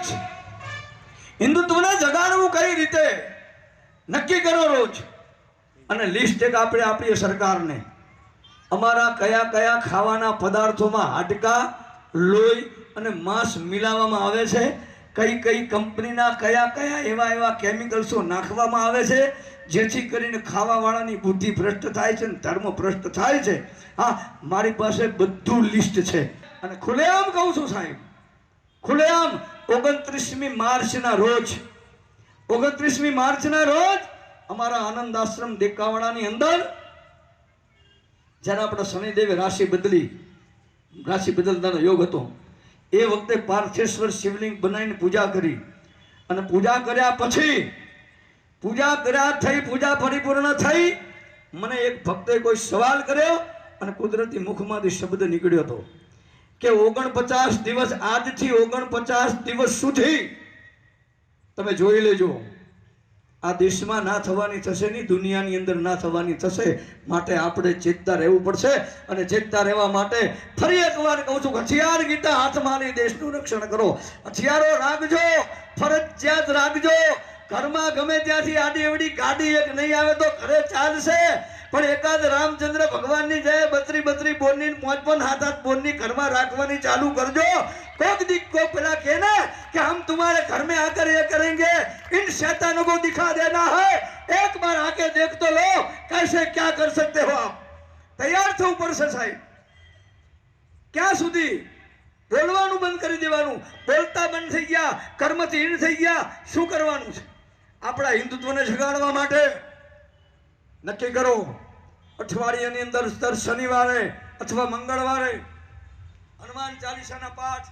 રોજ હિન્દુત્વને જગાડવું કઈ રીતે? નક્કી કરો રોજ. અને લિસ્ટ એક આપણે આપીએ સરકારને. અમારા કયા કયા ખાવાના પદાર્થોમાં હાડકા, લોહી અને માંસ મિલાવવામાં આવે છે? કઈ કઈ કંપનીના કયા કયા એવા એવા કેમિકલ્સો નાખવામાં આવે છે? જેથી કરીને ખાવાવાળાની બુદ્ધિ ભ્રષ્ટ થાય છે અને ધર્મ ભ્રષ્ટ થાય છે? હા, મારી પાસે બધું લિસ્ટ છે. અને ખુલ્લેઆમ કહું છું સાહેબ ખુલ્લેઆમ ઓગણત્રીસમી માર્ચના રોજ, ઓગણત્રીસમી માર્ચના રોજ અમારા આનંદ આશ્રમ દેકાવાડાની અંદર જ્યારે આપણા શનિદેવે રાશિ બદલી, રાશિ બદલતાનો યોગ હતો, એ વખતે પાર્થેશ્વર શિવલિંગ બનાવીને પૂજા કરી. અને પૂજા કર્યા પછી, પૂજા કર્યા થઈ, પૂજા પરિપૂર્ણ થઈ, મને એક ભક્તે કોઈ સવાલ કર્યો અને કુદરતી મુખમાંથી શબ્દ નીકળ્યો હતો. કે ઓગણપચાસ દિવસ આજથી ઓગણપચાસ દિવસ સુધી તમે જોઈ લેજો, આ દેશમાં ના થવાની થશે નહીં, દુનિયાની અંદર ના થવાની થશે. માટે આપણે ચેતતા રહેવું પડશે અને ચેતતા રહેવા માટે ફરી એકવાર કહું છું, હથિયાર ગીતા હાથમાં લઈ દેશનું રક્ષણ કરો. હથિયારો રાખજો, ફરજિયાત રાખજો. ઘરમાં ગમે ત્યાંથી આડી એવડી ગાડી એક નહીં આવે તો ઘરે ચાલશે. પણ એકાદ રામચંદ્ર ભગવાનની જય બત્રી બત્રી બોરની મોજ પણ હાથ હાથ બોરની ઘરમાં રાખવાની ચાલુ કરજો કોક દી કોક પેલા કે ना कि हम तुम्हारे घर में आकर ये करेंगे इन शैतानों को दिखा देना है एक बार आके देख तो लो कैसे क्या कर सकते हो आप તૈયાર થવું પડશે સાહેબ ક્યાં સુધી બોલવાનું બંધ કરી દેવાનું બોલતા બંધ થઈ ગયા કર્મથી હીન થઈ ગયા શું કરવાનું છે આપણા હિન્દુત્વને જગાડવા માટે નક્કી કરો. અઠવાડિયાની અંદર દર શનિવારે અથવા મંગળવારે હનુમાન ચાલીસાના પાઠ